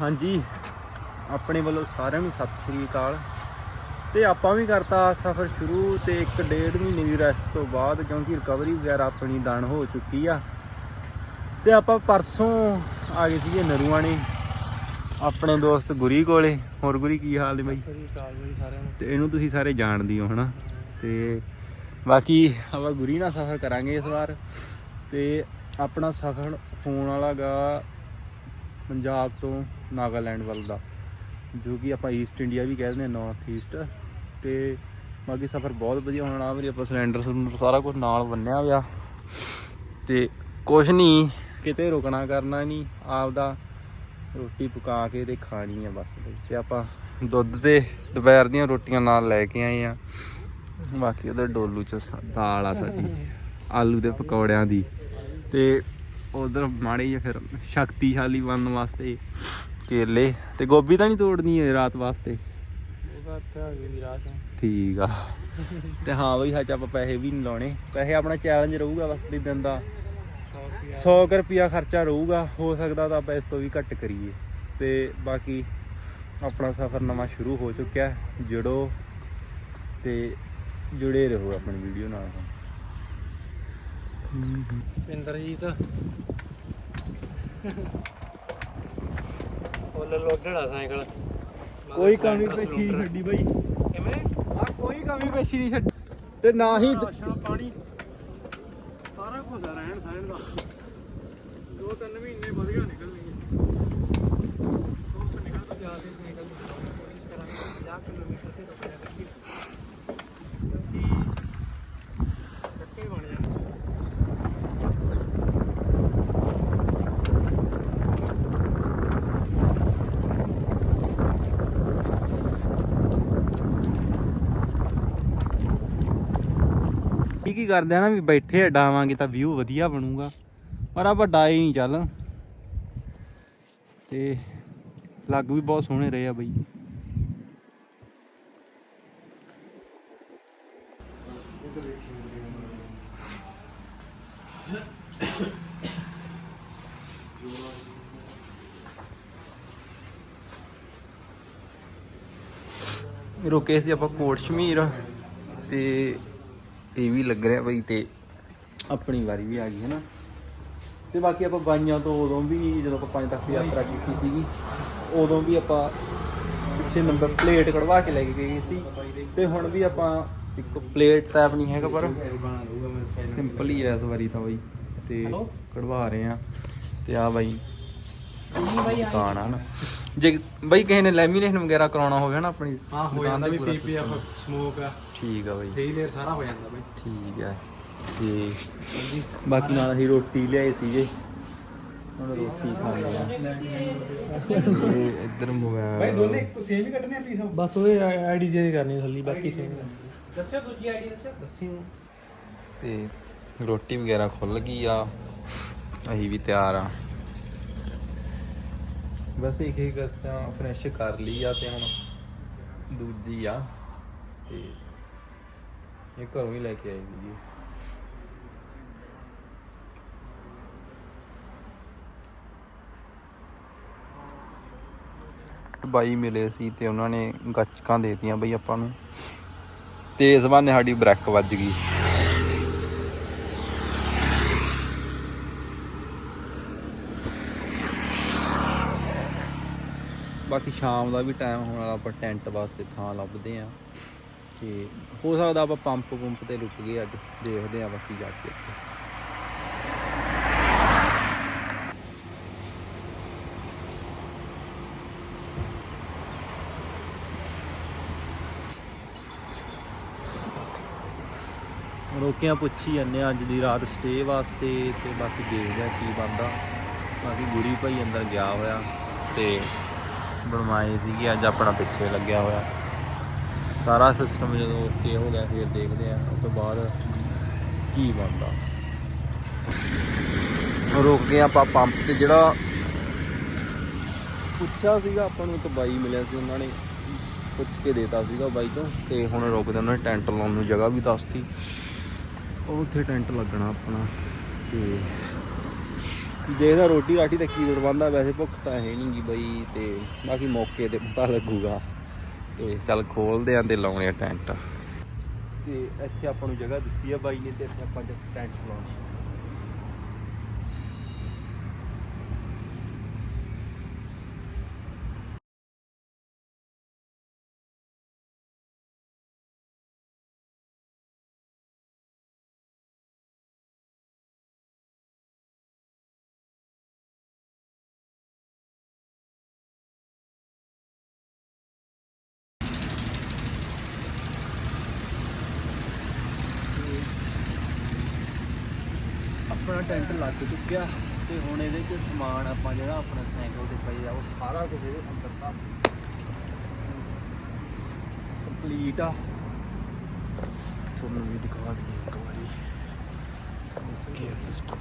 ਹਾਂਜੀ। ਆਪਣੇ ਵੱਲੋਂ ਸਾਰਿਆਂ ਨੂੰ ਸਤਿ ਸ਼੍ਰੀ ਅਕਾਲ। ਤੇ ਆਪਾਂ ਵੀ ਕਰਤਾ ਸਫ਼ਰ ਸ਼ੁਰੂ ਤੇ ਇੱਕ ਡੇਢ ਮਹੀਨੇ ਦੀ ਰੈਸਟ ਤੋਂ ਬਾਅਦ ਕਿਉਂਕਿ ਰਿਕਵਰੀ ਵਗੈਰਾ ਆਪਣੀ ਡਨ ਹੋ ਚੁੱਕੀ ਆ। ਤੇ ਆਪਾਂ ਪਰਸੋਂ ਆ ਗਏ ਸੀਗੇ ਨਰੂਆਣੇ ਆਪਣੇ ਦੋਸਤ ਗੁਰੀ ਕੋਲੇ। ਹੋਰ ਗੁਰੀ ਕੀ ਹਾਲ ਨੇ ਬਾਈ? ਸ੍ਰੀ ਅਕਾਲ ਜੀ ਸਾਰਿਆਂ ਨੂੰ। ਤੇ ਇਹਨੂੰ ਤੁਸੀਂ ਸਾਰੇ ਜਾਣਦੇ ਹੋ ਹਨਾ? ਤੇ ਬਾਕੀ ਆਪਾਂ ਗੁਰੀ ਨਾਲ ਸਫ਼ਰ ਕਰਾਂਗੇ ਇਸ ਵਾਰ। ਤੇ ਆਪਣਾ ਸਫ਼ਰ ਹੋਣ ਵਾਲਾ ਗਾ ਪੰਜਾਬ ਤੋਂ ਨਾਗਾਲੈਂਡ ਵੱਲ ਦਾ, ਜੋ ਕਿ ਆਪਾਂ ਈਸਟ ਇੰਡੀਆ ਵੀ ਕਹਿੰਦੇ ਹਾਂ ਨਾਰਥ ਈਸਟ ਤੇ ਬਾਕੀ ਸਫ਼ਰ ਬਹੁਤ ਵਧੀਆ ਹੋਣ ਵਾਲਾ ਵੀ ਆਪਾਂ ਸਿਲੰਡਰ ਸਿਲੰਡਰ ਸਾਰਾ ਕੁਝ ਨਾਲ ਬੰਨਿਆ ਹੋਇਆ। ਤੇ ਕੁਝ ਨਹੀਂ ਕਿਤੇ ਰੁਕਣਾ ਕਰਨਾ ਨਹੀਂ ਆਪਦਾ ਰੋਟੀ ਪਕਾ ਕੇ ਤੇ ਖਾਣੀ ਆ ਬਸ ਬਈ। ਤੇ ਆਪਾਂ ਦੁੱਧ ਤੇ ਦੁਪਹਿਰ ਦੀਆਂ ਰੋਟੀਆਂ ਨਾਲ ਲੈ ਕੇ ਆਏ ਆ। ਬਾਕੀ ਉਧਰ ਡੋਲੂ ਚ ਸ- ਦਾਲ ਆ ਸਾਡੀ, ਆਲੂ ਦੇ ਪਕੌੜਿਆਂ ਦੀ। ਤੇ ਉਧਰ ਮਾੜੇ ਜਿਹਾ ਫਿਰ ਸ਼ਕਤੀਸ਼ਾਲੀ ਬਣਨ ਵਾਸਤੇ ਕੇਲੇ ਤੇ ਗੋਭੀ ਤਾਂ ਨਹੀਂ ਤੋੜਨੀ ਹੈ ਰਾਤ ਵਾਸਤੇ? ਠੀਕ ਆ। ਤੇ ਹਾਂ ਬਈ ਸੱਚ ਆਪਾਂ ਪੈਸੇ ਵੀ ਨਹੀਂ ਲਾਉਣੇ। ਪੈਸੇ ਆਪਣਾ ਚੈਲੰਜ ਰਹੂਗਾ ਬਸ ਵੀ ਦਿਨ ਦਾ। 100 ਰੁਪਿਆ ਖਰਚਾ ਰਹੂਗਾ। ਹੋ ਸਕਦਾ ਤਾਂ ਆਪਾਂ ਇਸ ਤੋਂ ਵੀ ਘੱਟ ਕਰੀਏ। ਤੇ ਬਾਕੀ ਆਪਣਾ ਸਫ਼ਰ ਨਵਾਂ ਸ਼ੁਰੂ ਹੋ ਚੁੱਕਿਆ। ਜੁੜੋ ਤੇ ਜੁੜੇ ਰਹੋ ਆਪਣੀ ਵੀਡੀਓ ਨਾਲ। ਪਿੰਦਰਜੀਤ। ਫੁੱਲ ਲੋਡੜਾ ਸਾਈਕਲ। ਕੋਈ ਕਮੀ ਪੇਸ਼ੀ ਨਹੀਂ ਛੱਡੀ ਬਈ। ਕਿਵੇਂ? ਆ ਕੋਈ ਕਮੀ ਪੇਸ਼ੀ ਨਹੀਂ ਛੱਡੀ। ਤੇ ਨਾ ਹੀ ਪਾਣੀ। ਸਾਰਾ ਕੁਝ ਰਹਿਣ ਸਹਿਣ ਦਾ। ਦੋ ਤਿੰਨ ਮਹੀਨੇ ਵਧੀਆ ਨਿਕਲਣਗੇ ਧੁੱਪ ਨਿਕਲ ਤੋਂ ਜ਼ਿਆਦਾ ਨਿਕਲ ਕਰਾਂਗੇ 50 ਕਿਲੋਮੀਟਰ ਤੇ ਰੁਕਿਆ ਕੀ ਕਰਦੇ ਆ ਨਾ ਵੀ ਬੈਠੇ ਅਡਾਵਾਂਗੇ ਤਾਂ ਵਿਊ ਵਧੀਆ ਬਣੂਗਾ। ਪਰ ਆਪਾਂ ਡਾਏ ਨਹੀਂ ਚੱਲ। ਤੇ ਲੱਗ ਵੀ ਬਹੁਤ ਸੋਹਣੇ ਰਹੇ ਆ ਬਈ। ਰੁਕੇ ਸੀ ਆਪਾਂ ਕੋਟ ਸ਼ਮੀਰ ਤੇ ਇਹ ਵੀ ਲੱਗ ਰਿਹਾ ਬਈ ਤੇ ਆਪਣੀ ਵਾਰੀ ਵੀ ਆ ਗਈ ਹੈ ਨਾ ਤੇ ਬਾਕੀ ਆਪਾਂ ਬਾਈਆਂ ਤੋਂ ਉਦੋਂ ਵੀ ਜਦੋਂ ਆਪਾਂ ਪੰਜ ਤੱਕ ਯਾਤਰਾ ਕੀਤੀ ਸੀਗੀ ਉਦੋਂ ਵੀ ਆਪਾਂ ਪਿੱਛੇ ਨੰਬਰ ਪਲੇਟ ਕਢਵਾ ਕੇ ਲੈ ਕੇ ਗਏ ਸੀ। ਤੇ ਹੁਣ ਵੀ ਆਪਾਂ ਇੱਕ ਪਲੇਟ ਟਾਈਪ ਨਹੀਂ ਹੈਗਾ ਪਰ ਸਿੰਪਲ ਹੀ ਹੈ ਇਸ ਵਾਰੀ ਤਾਂ ਬਈ। ਤੇ ਕਢਵਾ ਰਹੇ ਆ। ਤੇ ਆ ਬਾਈ ਦੁਕਾਨ ਆ ਨਾ। ਜੇ ਬਈ ਕਿਸੇ ਨੇ ਲੈਮੀਨੇਸ਼ਨ ਵਗੈਰਾ ਕਰਾਉਣਾ ਹੋਵੇ ਨਾ ਆਪਣੀ ਹਾਂ ਹੋ ਦੁਕਾਨ ਜਾਂਦਾ ਤੇ ਵੀ ਪੂਰਾ ਪੀਪੀ ਆ system। ਸਮੋਕ ਆ। ਠੀਕ ਆ ਬਾਈ। ਥ੍ਰੀ ਲੇਅਰ ਸਾਰਾ ਹੋ ਜਾਂਦਾ ਬਈ। ਠੀਕ ਹੈ ਤੇ ਬਾਕੀ ਨਾਲ ਅਸੀਂ ਰੋਟੀ ਲਿਆਏ ਸੀਗੇ। ਹੁਣ ਰੋਟੀ ਖਾਣੀ ਆ। ਇਹ ਇੱਧਰ ਮੋਬਾਈਲ ਸੇਮ ਹੀ ਕੱਢਨੇ ਆ ਪੀਸ ਬਸ ਉਹ ਆਈਡੀ ਜੇ ਕਰਨੀ ਥੱਲੀ ਬਾਕੀ ਸੇਮ ਦੱਸਿਓ ਦੂਜੀ ਆਈਡੀ ਦੱਸਿਓ। ਦੱਸਿਓ ਤੇ ਰੋਟੀ ਵਗੈਰਾ ਖੁੱਲ ਗਈ ਆ। ਅਸੀਂ ਵੀ ਤਿਆਰ ਆ। ਬਸ ਇੱਕ ਇੱਕ ਤਾਂ ਫਰੈਸ਼ ਕਰ ਲਈ ਆ ਤੇ ਹੁਣ ਦੂਜੀ ਆ ਤੇ ਇਹ ਘਰੋਂ ਹੀ ਲੈ ਕੇ ਆਈ ਜੀ ਬਾਈ ਮਿਲੇ ਸੀ ਤੇ ਉਹਨਾਂ ਨੇ ਗੱਚਕਾਂ ਦੇਤੀਆਂ ਬਈ ਆਪਾਂ ਨੂੰ। ਤੇ ਇਸ ਬਹਾਨੇ ਸਾਡੀ ਬ੍ਰੇਕ ਵੱਜ ਗਈ। ਬਾਕੀ ਸ਼ਾਮ ਦਾ ਵੀ ਟਾਈਮ ਹੋਣ ਵਾਲਾ, ਆਪਾਂ ਟੈਂਟ ਵਾਸਤੇ ਥਾਂ ਲੱਭਦੇ ਆ ਤੇ ਹੋ ਸਕਦਾ ਆਪਾਂ ਪੰਪ ਪੰਪ ਤੇ ਲੁੱਟ ਗਏ ਅੱਜ, ਦੇਖਦੇ ਆ ਬਾਕੀ ਜਾ ਕੇ ਉੱਥੇ ਰੋਕਿਆਂ ਪੁੱਛੀ ਜਾਂਦੇ ਆ ਅੱਜ ਦੀ ਰਾਤ ਸਟੇ ਵਾਸਤੇ ਤੇ ਬਾਕੀ ਦੇਖਦੇ ਆ ਕੀ ਬਣਦਾ। ਬਾਕੀ ਗੁਰੀ ਭਾਈ ਅੰਦਰ ਗਿਆ ਹੋਇਆ ਤੇ ਬਣਵਾਏ ਸੀਗੇ, ਅੱਜ ਆਪਣਾ ਪਿੱਛੇ ਲੱਗਿਆ ਹੋਇਆ। ਸਾਰਾ ਸਿਸਟਮ ਜਦੋਂ ਓਕੇ ਹੋ ਗਿਆ, ਫਿਰ ਦੇਖਦੇ ਆ, ਉਸ ਤੋਂ ਬਾਅਦ ਕੀ ਬਣਦਾ। ਰੁਕ ਗਏ ਆਪਾਂ ਪੰਪ ਤੇ, ਜਿਹੜਾ ਪੁੱਛਿਆ ਸੀਗਾ, ਆਪਾਂ ਨੂੰ ਇੱਕ ਬਾਈ ਮਿਲਿਆ ਸੀ ਉਹਨਾਂ ਨੇ। ਪੁੱਛ ਕੇ ਦੇਤਾ ਸੀਗਾ ਬਾਈ ਤੋਂ। ਤੇ ਹੁਣ ਰੁਕਦੇ ਉਹਨਾਂ ਨੇ ਟੈਂਟ ਲਾਉਣ ਨੂੰ ਜਗ੍ਹਾ ਵੀ ਦੱਸਤੀ। ਉਹ ਉੱਥੇ ਟੈਂਟ ਲੱਗਣਾ ਆਪਣਾ, ਤੇ ਦੇਖਦਾ ਰੋਟੀ ਰਾਟੀ ਤਾਂ ਕੀ ਪ੍ਰਬੰਧ ਆ ਵੈਸੇ ਭੁੱਖ ਤਾਂ ਹੈ ਨਹੀਂਗੀ ਬਈ ਤੇ ਬਾਕੀ ਮੌਕੇ ਤੇ ਪਤਾ ਲੱਗੂਗਾ। ਤੇ ਚੱਲ ਖੋਲਦੇ ਆਂ ਤੇ ਲਾਉਣੇ ਆ ਟੈਂਟ। ਤੇ ਇੱਥੇ ਆਪਾਂ ਨੂੰ ਜਗ੍ਹਾ ਦਿੱਤੀ ਆ ਬਾਈ ਨੇ ਤੇ ਇੱਥੇ ਆਪਾਂ ਟੈਂਟ ਲਾਉਣਾ ਆਪਣਾ ਟੈਂਟ ਲੱਗ ਚੁੱਕਿਆ ਤੇ ਹੁਣ ਇਹਦੇ 'ਚ ਸਮਾਨ ਆਪਾਂ ਜਿਹੜਾ ਆਪਣਾ ਸਾਈਕਲ ਤੇ ਪਈ ਆ ਉਹ ਸਾਰਾ ਕੁਝ ਇਹਦੇ ਅੰਦਰ ਤਾਂ ਕੰਪਲੀਟ ਆ। ਤੁਹਾਨੂੰ ਵੀ ਦਿਖਾ ਦਈਏ ਇੱਕ ਵਾਰੀ। ਕੀ ਸਿਸਟਮ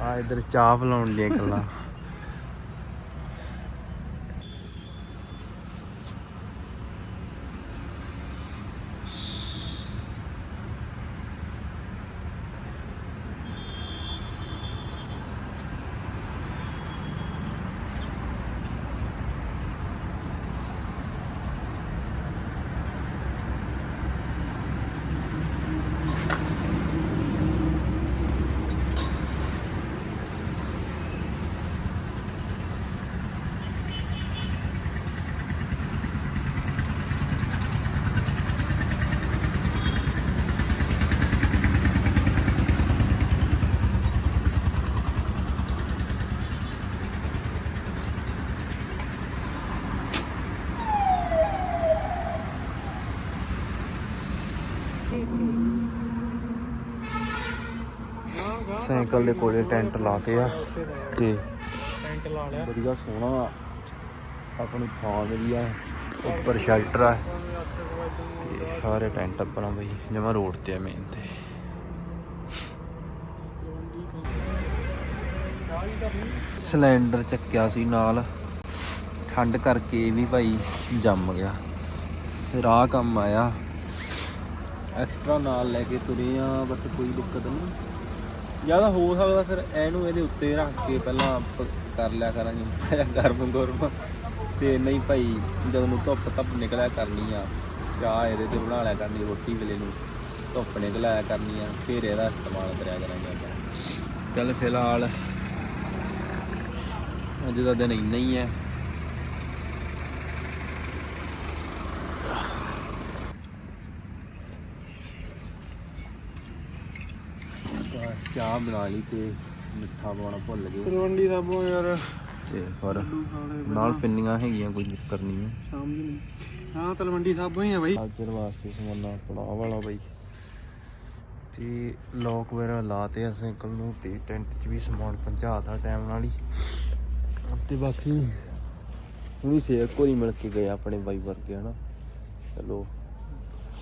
ਆ ਇਧਰ ਚਾਹ ਬਣਾਉਣ ਦੀਆਂ ਗੱਲਾਂ। ਸਾਈਕਲ ਦੇ ਕੋਲੇ ਟੈਂਟ ਲਾਤੇ ਆ ਤੇ ਟੈਂਟ ਲਾ ਲਿਆ। ਵਧੀਆ ਸੋਹਣਾ ਆਪਾਂ ਨੂੰ ਥਾਂ ਮਿਲੀ ਆ ਉੱਪਰ ਸ਼ੈਲਟਰ ਆ। ਤੇ ਸਾਰੇ ਟੈਂਟ ਆਪਣਾ ਬਈ ਜਮਾ ਰੋਡ ਤੇ ਆ ਮੇਨ ਤੇ। ਸਿਲੰਡਰ ਚੱਕਿਆ ਸੀ ਨਾਲ। ਠੰਡ ਕਰਕੇ ਵੀ ਭਾਈ ਜੰਮ ਗਿਆ। ਫਿਰ ਆਹ ਕੰਮ ਆਇਆ। ਐਕਸਟਰਾ ਨਾਲ ਲੈ ਕੇ ਤੁਰੇ ਆ ਬਟ ਕੋਈ ਦਿੱਕਤ ਨਹੀਂ। ਜ਼ਿਆਦਾ ਹੋ ਸਕਦਾ ਫਿਰ ਇਹਨੂੰ ਇਹਦੇ ਉੱਤੇ ਰੱਖ ਕੇ ਪਹਿਲਾਂ ਪ- ਕਰ ਲਿਆ ਕਰਾਂਗੇ। ਗਰਮ ਗਰਮ। ਤੇ ਨਹੀਂ ਭਾਈ, ਜਦੋਂ ਨੂੰ ਧੁੱਪ ਧੱਪ ਨਿਕਲਿਆ ਕਰਨੀ ਆ, ਚਾਹ ਇਹਦੇ ਤੇ ਬਣਾ ਲਿਆ ਕਰਨੀ, ਰੋਟੀ ਵੇਲੇ ਨੂੰ ਧੁੱਪ ਨਿਕਲਿਆ ਕਰਨੀ ਆ, ਫਿਰ ਇਹਦਾ ਇਸਤੇਮਾਲ ਕਰਿਆ ਕਰਾਂਗੇ ਆਪਾਂ। ਚੱਲ ਫਿਲਹਾਲ, ਅੱਜ ਦਾ ਦਿਨ ਇੰਨਾ ਹੀ ਹੈ। ਚਾਹ ਬਣਾ ਲਈ ਤੇ ਮਿੱਠਾ ਪਾਉਣਾ ਭੁੱਲ ਗਏ। ਤਲਵੰਡੀ ਸਾਬੋ ਯਾਰ। ਤੇ ਪਰ ਨਾਲ ਪਿੰਨੀਆਂ ਹੈਗੀਆਂ ਕੋਈ ਦਿੱਕਤ ਨਹੀਂ ਹੈ। ਸ਼ਾਮ ਦੀ ਨਹੀਂ। ਹਾਂ ਤਲਵੰਡੀ ਸਾਬੋ ਹੀ ਆ ਬਾਈ। ਚਾਰਜਰ ਵਾਸਤੇ ਸਮਾਨਾ ਆਹ ਵਾਲਾ ਬਈ। ਤੇ ਲੋਕ ਵਗੈਰਾ ਲਾਤੇ ਆ ਸਾਈਕਲ ਨੂੰ ਤੇ ਟੈਂਟ 'ਚ ਵੀ ਸਮਾਨ ਪਹੁੰਚਾਤਾ ਟਾਈਮ ਨਾਲ ਹੀ। ਤੇ ਬਾਕੀ ਹੁਣੀ ਸੇਵ ਕੋਈ ਮਿਲ ਕੇ ਗਏ ਆਪਣੇ ਬਾਈ ਵਰਗੇ ਹਨਾ। ਚਲੋ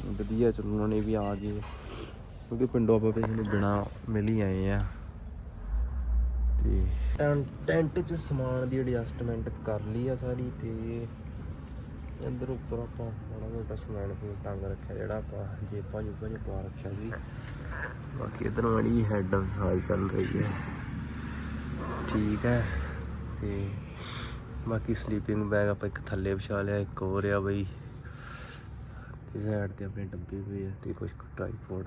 ਵਧੀਆ ਚਲੋ ਉਹਨਾਂ ਨੇ ਵੀ ਆ ਗਏ। ਕਿਉਂਕਿ ਪਿੰਡੋਂ ਆਪਾਂ ਕਿਸੇ ਨੂੰ ਬਿਨਾ ਮਿਲ ਹੀ ਆਏ ਆ। ਤੇ ਟੈਂਟ 'ਚ ਸਮਾਨ ਦੀ ਐਡਜਸਟਮੈਂਟ ਕਰ ਲਈ ਆ ਸਾਰੀ ਤੇ ਅੰਦਰ ਉੱਪਰ ਆਪਾਂ ਮਾੜਾ ਮੋਟਾ ਸਮਾਨ ਨੂੰ ਟੰਗ ਰੱਖਿਆ ਜਿਹੜਾ ਆਪਾਂ ਜੇਬਾਂ ਜੁਬਾਂ 'ਚ ਪਾ ਰੱਖਿਆ ਸੀ। ਬਾਕੀ ਇਧਰ ਮਾੜੀ ਹੈਡ ਮਸਾਜ ਚੱਲ ਰਹੀ ਹੈ ਠੀਕ ਹੈ ਤੇ ਬਾਕੀ ਸਲੀਪਿੰਗ ਬੈਗ ਆਪਾਂ ਇੱਕ ਥੱਲੇ ਵਿਛਾ ਲਿਆ ਇੱਕ ਹੋਰ ਆ ਬਈ। ਸਾਈਡ ਤੇ ਆਪਣੇ ਡੱਬੇ ਪਏ ਆ ਤੇ ਕੁਝ ਟ੍ਰਾਈਪੋਡ